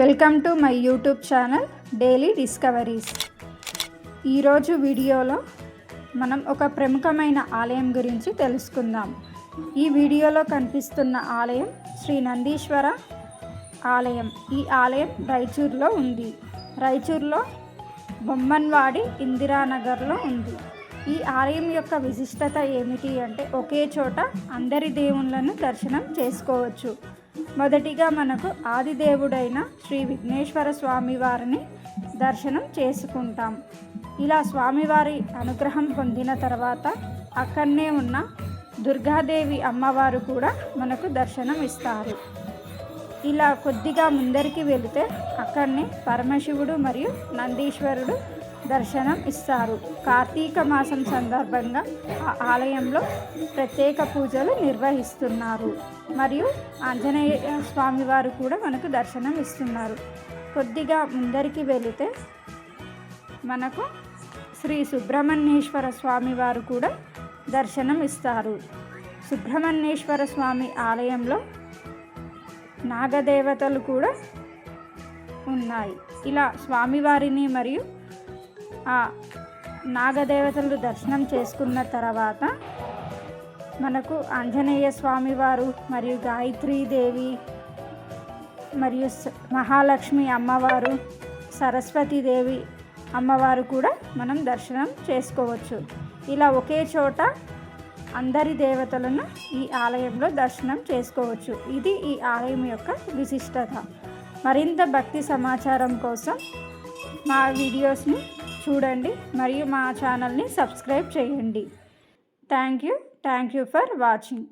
Welcome to my YouTube channel daily discoveries. ఈరోజు వీడియోలో మనం ఒక ప్రముఖమైన ఆలయం గురించి తెలుసుకుందాం. ఈ వీడియోలో కనిపిస్తున్న ఆలయం శ్రీ నందీశ్వర ఆలయం. ఈ ఆలయం రాయచూర్లో ఉంది. రాయచూర్లో బొమ్మన్వాడి ఇందిరానగర్లో ఉంది. ఈ ఆలయం యొక్క విశిష్టత ఏమిటి అంటే ఒకే చోట అందరి దేవుళ్ళను దర్శనం చేసుకోవచ్చు. మొదటిగా మనకు ఆదిదేవుడైన శ్రీ విఘ్నేశ్వర స్వామి వారిని దర్శనం చేసుకుంటాం. ఇలా స్వామివారి అనుగ్రహం పొందిన తర్వాత అక్కడనే ఉన్న దుర్గాదేవి అమ్మవారు కూడా మనకు దర్శనం ఇస్తారు. ఇలా కొద్దిగా ముందరికి వెళితే అక్కడనే పరమశివుడు మరియు నందీశ్వరుడు దర్శనం ఇస్తారు. కార్తీక మాసం సందర్భంగా ఆ ఆలయంలో ప్రత్యేక పూజలు నిర్వహిస్తున్నారు. మరియు ఆంజనేయ స్వామివారు కూడా మనకు దర్శనం ఇస్తున్నారు. కొద్దిగా ముందరికి వెళితే మనకు శ్రీ సుబ్రహ్మణ్యేశ్వర స్వామి వారు కూడా దర్శనం ఇస్తారు. సుబ్రహ్మణ్యేశ్వర స్వామి ఆలయంలో నాగదేవతలు కూడా ఉన్నాయి. ఇలా స్వామివారిని మరియు నాగదేవతలు దర్శనం చేసుకున్న తర్వాత మనకు ఆంజనేయ స్వామి వారు మరియు గాయత్రీదేవి మరియు మహాలక్ష్మి అమ్మవారు సరస్వతీదేవి అమ్మవారు కూడా మనం దర్శనం చేసుకోవచ్చు. ఇలా ఒకే చోట అందరి దేవతలను ఈ ఆలయంలో దర్శనం చేసుకోవచ్చు. ఇది ఈ ఆలయం యొక్క విశిష్టత. మరింత భక్తి సమాచారం కోసం మా వీడియోస్ని చూడండి మరియు మా ఛానల్ని సబ్స్క్రైబ్ చేయండి. Thank you. Thank you for watching.